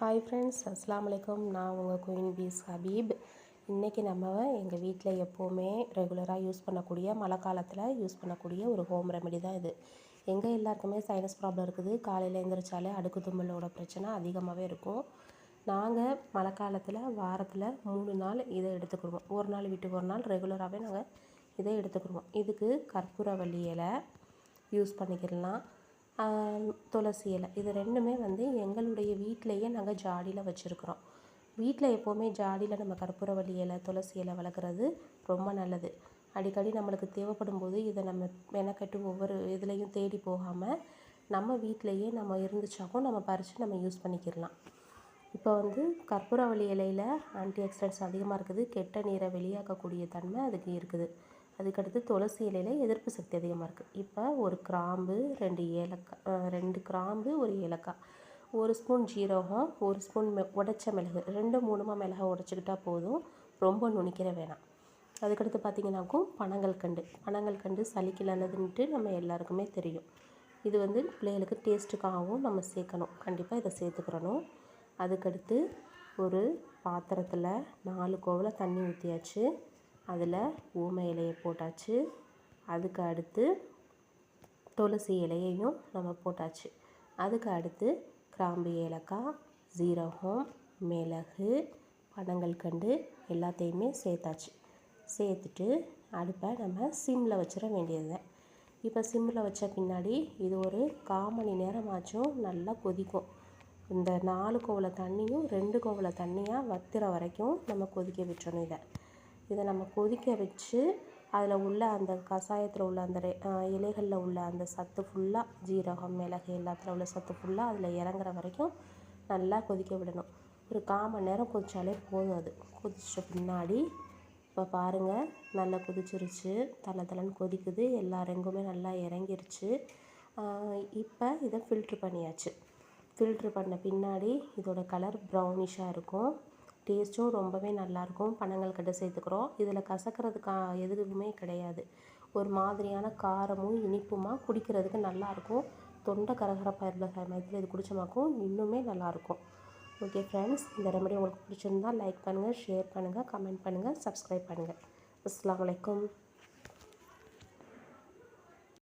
Hi friends அஸ்லாம் வலைக்கம் நான் உங்கள் குயின் பீஸ் ஹபீப். இன்றைக்கி நம்ம எங்கள் வீட்டில் எப்போவுமே ரெகுலராக யூஸ் பண்ணக்கூடிய மழை காலத்தில் யூஸ் பண்ணக்கூடிய ஒரு ஹோம் ரெமெடி தான் இது. எங்கே எல்லாருக்குமே சைனஸ் ப்ராப்ளம் இருக்குது. காலையில் எழுந்திரிச்சாலே அடுக்கு தும்மலோட பிரச்சனை அதிகமாகவே இருக்கும். நாங்கள் மழை காலத்தில் வாரத்தில் மூணு நாள் இதை எடுத்துக்கிடுவோம். ஒரு நாள் வீட்டுக்கு ஒரு நாள் ரெகுலராகவே நாங்கள் இதை எடுத்துக்கிடுவோம். இதுக்கு கற்பூரவள்ளி இலை யூஸ் பண்ணிக்கிடலாம் துளசி இலை. இது ரெண்டுமே வந்து எங்களுடைய வீட்டிலையே நாங்கள் ஜாடியில் வச்சுருக்குறோம். வீட்டில் எப்போவுமே ஜாடியில் நம்ம கற்பூரவள்ளி இலை துளசி இலை வளர்க்குறது ரொம்ப நல்லது. அடிக்கடி நம்மளுக்கு தேவைப்படும் போது இதை நம்ம மெனக்கட்டு ஒவ்வொரு இதுலேயும் தேடி போகாமல் நம்ம வீட்டிலையே நம்ம இருந்துச்சாக்கும் நம்ம பறித்து நம்ம யூஸ் பண்ணிக்கிடலாம். இப்போ வந்து கற்பூரவள்ளி இலையில் ஆன்டி ஆக்சிடென்ட்ஸ் அதிகமாக இருக்குது. கெட்ட நீரை வெளியாக்கக்கூடிய தன்மை அதுக்கு இருக்குது. அதுக்கடுத்து துளசி இலையில் எதிர்ப்பு சக்தி அதிகமாக இருக்குது இப்போ ஒரு கிராம்பு ரெண்டு ஏலக்காய் ரெண்டு கிராம்பு ஒரு ஏலக்காய். ஒரு ஸ்பூன் ஜீரகம் ஒரு ஸ்பூன் மெ உடச்ச மிளகு ரெண்டு மூணுமா மிளகா உடச்சிக்கிட்டா போதும். ரொம்ப நுணிக்கிற வேணாம். அதுக்கடுத்து பார்த்திங்கனாக்கும் பனங்கள் கண்டு. பனங்கள் கண்டு சளிக்கலானதுன்ட்டு நம்ம எல்லாருக்குமே தெரியும். இது வந்து பிள்ளைகளுக்கு டேஸ்ட்டுக்காகவும் நம்ம சேர்க்கணும். கண்டிப்பாக இதை சேர்த்துக்கிறணும். அதுக்கடுத்து ஒரு பாத்திரத்தில் நாலு கோவலை தண்ணி ஊற்றியாச்சு அதில் ஊமை இலையை போட்டாச்சு. அதுக்கு அடுத்து துளசி இலையையும் நம்ம போட்டாச்சு. அதுக்கு அடுத்து கிராம்பு ஏலக்காய் ஜீரகம் மிளகு பனங்கள் கண்டு எல்லாத்தையுமே சேர்த்தாச்சு. சேர்த்துட்டு அடுப்பை நம்ம சிம்மில் வச்சிட வேண்டியது இப்போ சிம்மில் வச்ச பின்னாடி இது ஒரு கால் மணி நேரமாச்சும் நல்லா கொதிக்கும். இந்த நாலு கோவலை தண்ணியும் ரெண்டு கோவலை தண்ணியாக வத்துற வரைக்கும் நம்ம கொதிக்க விட்டுறணும் இதை. இதை நம்ம கொதிக்க வச்சு அதில் உள்ள அந்த கஷாயத்தில் உள்ள அந்த இலைகளில் உள்ள அந்த சத்து ஃபுல்லாக ஜீரகம் மிளகு எல்லாத்தில் உள்ள சத்து ஃபுல்லாக அதில் இறங்குற வரைக்கும் நல்லா கொதிக்க விடணும். ஒரு கால் மணி நேரம் கொதித்தாலே போதும் அது. கொதிச்ச பின்னாடி இப்போ பாருங்கள் நல்லா கொதிச்சிருச்சு. தலை தலைன்னு கொதிக்குது. எல்லா ரெங்குமே நல்லா இறங்கிருச்சு. இப்போ இதை ஃபில்ட்ரு பண்ணியாச்சு. ஃபில்ட்ரு பண்ண பின்னாடி இதோட கலர் ப்ரௌனிஷாக இருக்கும். டேஸ்ட்டும் ரொம்பவே நல்லாயிருக்கும். பணங்கள் கட்டு சேர்த்துக்கிறோம். இதில் கசக்கிறதுக்கா எதுவுமே கிடையாது. ஒரு மாதிரியான காரமும் இனிப்புமாக குடிக்கிறதுக்கு நல்லாயிருக்கும். தொண்டை கரகரப்பாக இருந்த சமயத்தில் இது குடிச்சமாக்கும் இன்னுமே நல்லாயிருக்கும். ஓகே ஃப்ரெண்ட்ஸ் இந்த ரெமடி உங்களுக்கு பிடிச்சிருந்தால் லைக் பண்ணுங்கள் ஷேர் பண்ணுங்கள் கமெண்ட் பண்ணுங்கள் சப்ஸ்கிரைப் பண்ணுங்கள் அஸ்லாம் வலைக்கம்